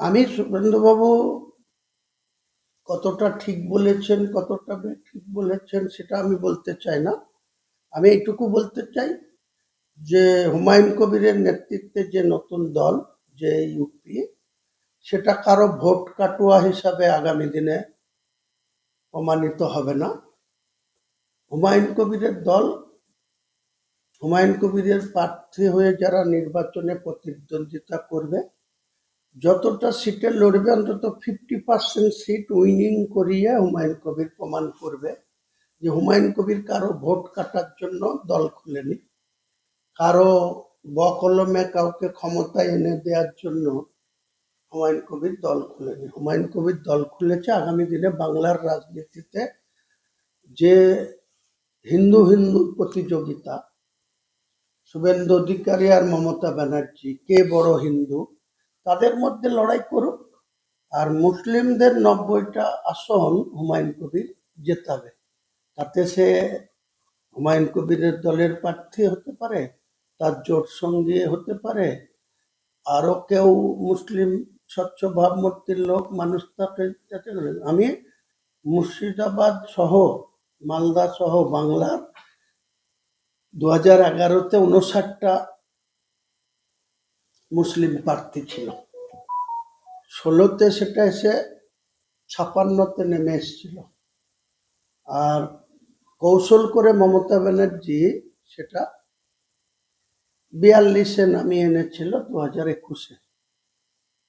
আমি সুরেন্দ্রবাবু কতটা ঠিক বলেছেন, কতটা ঠিক বলেছেন সেটা আমি বলতে চাই না। আমি এইটুকু বলতে চাই যে হুমায়ুন কবিরের নেতৃত্বে যে নতুন দল, যে ইউপি সেটা কারও ভোট কাটুয়া হিসাবে আগামী দিনে প্রমাণিত হবে না। হুমায়ুন কবিরের দল, হুমায়ুন কবিরের প্রার্থী হয়ে যারা নির্বাচনে প্রতিদ্বন্দ্বিতা করবে যতটা সিটে লড়বে, অন্তত ফিফটি পার্সেন্ট সিট উইনিং করিয়ে হুমায়ুন কবির প্রমাণ করবে যে হুমায়ুন কবির কারও ভোট কাটার জন্য দল খুলেনি। কারও বকলমে কাউকে ক্ষমতা এনে দেওয়ার জন্য হুমায়ুন কবির দল খুলেনি। হুমায়ুন কবির দল খুলেছে আগামী দিনে বাংলার রাজনীতিতে যে হিন্দু হিন্দু প্রতিযোগিতা, শুভেন্দু অধিকারী আর মমতা ব্যানার্জি, কে বড় হিন্দু তাদের মধ্যে লড়াই করুক, আর মুসলিমদের নব্বইটা আসন হুমায়ুন কবির জেতাবে তাতে সে হুমায়ুন কবিরের দলের প্রার্থী হতে পারে, তার জোট সঙ্গে হতে পারে, আরও কেউ মুসলিম স্বচ্ছ ভাবমূর্তির লোক, মানুষ তাকে। আমি মুর্শিদাবাদ সহ, মালদা সহ বাংলার দু হাজার এগারোতে উনষাটটা মুসলিম প্রার্থী ছিল। ষোলোতে সেটা এসে ছাপান্নতে নেমে এসেছিল। আর কৌশল করে মমতা ব্যানার্জি সেটা বিয়াল্লিশে নামিয়ে এনেছিল দু হাজার একুশে।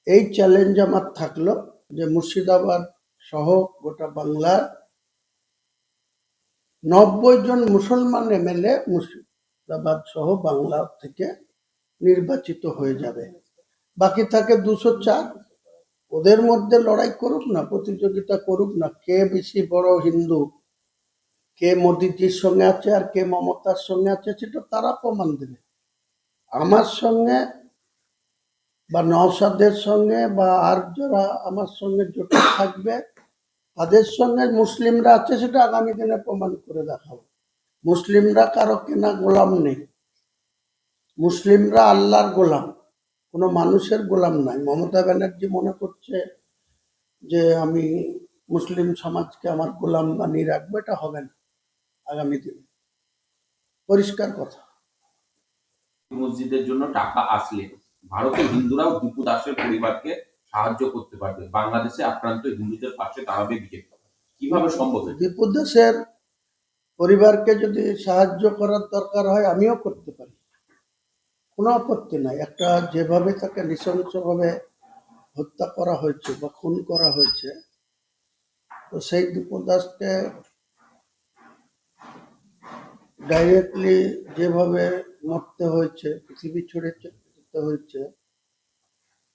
এই চ্যালেঞ্জ আমার থাকল যে মুর্শিদাবাদ সহ গোটা বাংলার নব্বই জন মুসলমান এমএলএ মুর্শিদাবাদ সহ বাংলা থেকে নির্বাচিত হয়ে যাবে। বাকি থাকে দুশো চার। ওদের মধ্যে লড়াই করুক না, প্রতিযোগিতা করুক না, কে বেশি বড় হিন্দু, কে মোদিজির সঙ্গে আছে আর কে মমতার সঙ্গে আছে সেটা তারা প্রমাণ দেবে। আমার সঙ্গে বা নওসাদের সঙ্গে বা আর যারা আমার সঙ্গে জোটে থাকবে, তাদের সঙ্গে মুসলিমরা আছে সেটা আগামী দিনে প্রমাণ করে দেখাবো। মুসলিমরা কারও কেনা গোলাম নেই। মুসলিমরা আল্লাহর গোলাম। কোনো মানুষের গোলাম নাই মমতা ব্যানার্জি মনে করছে যে আমি মুসলিম সমাজকে আমার গোলাম বানিয়ে রাখব এটা হবে না আগামী দিনে। পরিষ্কার কথা। মসজিদের জন্য টাকা আসলে ভারতের হিন্দুরাও দীপু দাসের পরিবারকে সাহায্য করতে পারবে। বাংলাদেশে আক্রান্ত হিন্দুদের পাশে দাঁড়াবে বিজেপি। কীভাবে সম্ভব? দীপু দাসের পরিবারকে যদি সাহায্য করার দরকার হয় আমিও করতে পারি। কোনো আপত্তি নাই। একটা যেভাবে তাকে নৃশংসভাবে হত্যা করা হয়েছে বা খুন করা হয়েছে, তো সেই দীপু দাসকে ডাইরেক্টলি যেভাবে মরতে হয়েছে, পৃথিবী ছেড়ে যেতে হয়েছে,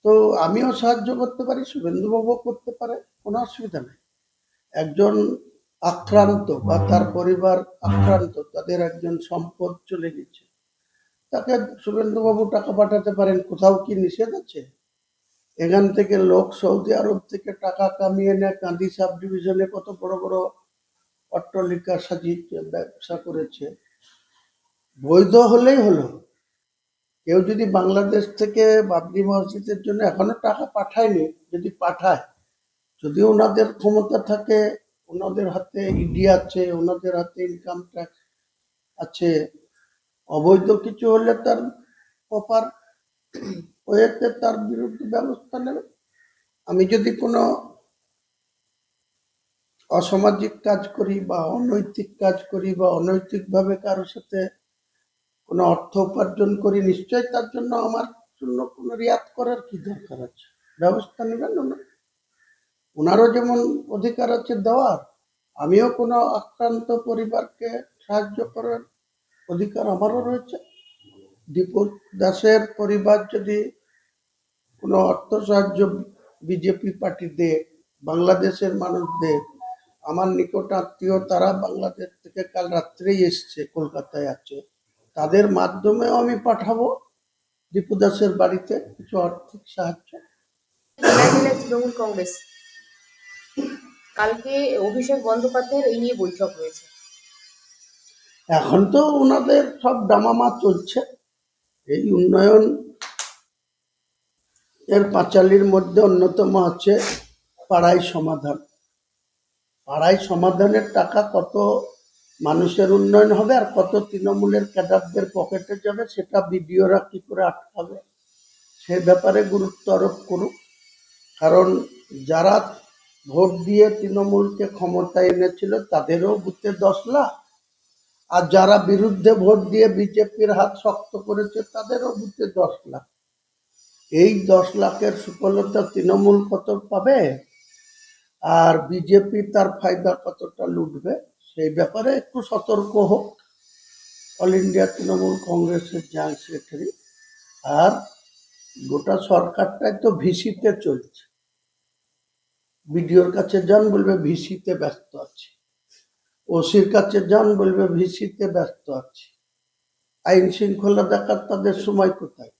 তো আমিও সাহায্য করতে পারি, শুভেন্দুবাবুও করতে পারে, কোনো অসুবিধা নেই। একজন আক্রান্ত বা তার পরিবার আক্রান্ত, তাদের একজন সম্পদ চলে গেছে। তাকে শুভেন্দুবাবু টাকা পাঠাতে পারেন, কোথাও কি নিষেধ আছে? এখান থেকে লোক সৌদি আরব থেকে টাকা কামিয়ে নেয়। কান্দি সাব ডিভিশনে কত বড় বড় অট্টলিকা সাজিয়েছে ব্যবসা করেছে। বৈধ হলেই হলো। কেউ যদি বাংলাদেশ থেকে বাবরি মসজিদের জন্য এখনও টাকা পাঠায়নি, যদি পাঠায়, যদি ওনাদের ক্ষমতা থাকে, ওনাদের হাতে ইডি আছে, ওনাদের হাতে ইনকাম ট্যাক্স আছে অবৈধ কিছু হলে তার প্রপার ওয়েতে তার বিরুদ্ধে ব্যবস্থা নেবে। আমি যদি কোনো অসামাজিক কাজ করি বা অনৈতিক কাজ করি বা অনৈতিকভাবে কারোর সাথে কোনো অর্থ উপার্জন করি, নিশ্চয়ই তার জন্য আমার জন্য কোনো রিয়াত করার কি দরকার আছে? ব্যবস্থা নেবেন ওনার ওনারও যেমন অধিকার আছে দেওয়ার, আমিও কোনো আক্রান্ত পরিবারকে সাহায্য করার অধিকার আমারও রয়েছে। দীপু দাসের পরিবার যদি কোনো অর্থ সাহায্য বিজেপি পার্টি দেয় বাংলাদেশের মানুষ দেয় আমার নিকট আত্মীয় তারা বাংলাদেশ থেকে কাল রাত্রেই এসছে, কলকাতায় আছে। তাদের মাধ্যমেও আমি পাঠাবো দীপু দাসের বাড়িতে কিছু আর্থিক সাহায্য। তৃণমূল কংগ্রেস। কালকে অভিষেক বন্দ্যোপাধ্যায়ের এই নিয়ে বৈঠক রয়েছে এখন তো ওনাদের সব ডামামা চলছে। এই উন্নয়ন এর পাঁচালির মধ্যে অন্যতম হচ্ছে পাড়াই সমাধান। পাড়াই সমাধানের টাকা কত মানুষের উন্নয়ন হবে আর কত তৃণমূলের ক্যাডারদের পকেটে যাবে, সেটা বিডিওরা কি করে আটকাবে? সে ব্যাপারে গুরুত্ব আরোপ করুক। কারণ যারা ভোট দিয়ে তৃণমূলকে ক্ষমতায় এনেছিল, তাদেরও বুথে দশ লাখ। আর যারা বিরুদ্ধে ভোট দিয়ে বিজেপির হাত শক্ত করেছে, তাদেরও বুথে দশ লাখ। এই দশ লাখের সুফলতা তৃণমূল কত পাবে? আর বিজেপি তার ফায়দা কতটা লুটবে? সেই ব্যাপারে একটু সতর্ক হোক। অল ইন্ডিয়া তৃণমূল কংগ্রেসের জয়েন্ট সেক্রেটারি আর গোটা সরকারটাই তো ভিসিতে চলছে। বিডিওর কাছে যান, বলবে ভিসিতে ব্যস্ত আছে। ওসির কাছে যান বলবে, ভিসিতে ব্যস্ত আছে। আইন শৃঙ্খলা দেখার তাদের সময় কোথায়?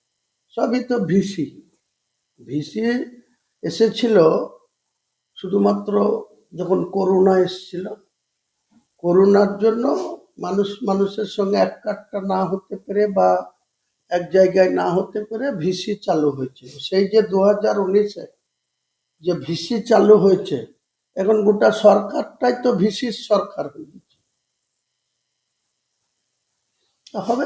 সবই তো ভিসি। ভিসি এসেছিল শুধুমাত্র যখন করোনা এসেছিল। করোনার জন্য মানুষ, মানুষের সঙ্গে এক কাটটা না হতে পেরে বা এক জায়গায় না হতে পেরে ভিসি চালু হয়েছিল সেই যে দু হাজার উনিশে যে ভিসি চালু হয়েছে এখন গোটা সরকারটাই তো ভিসির সরকার হয়ে গেছে। হবে?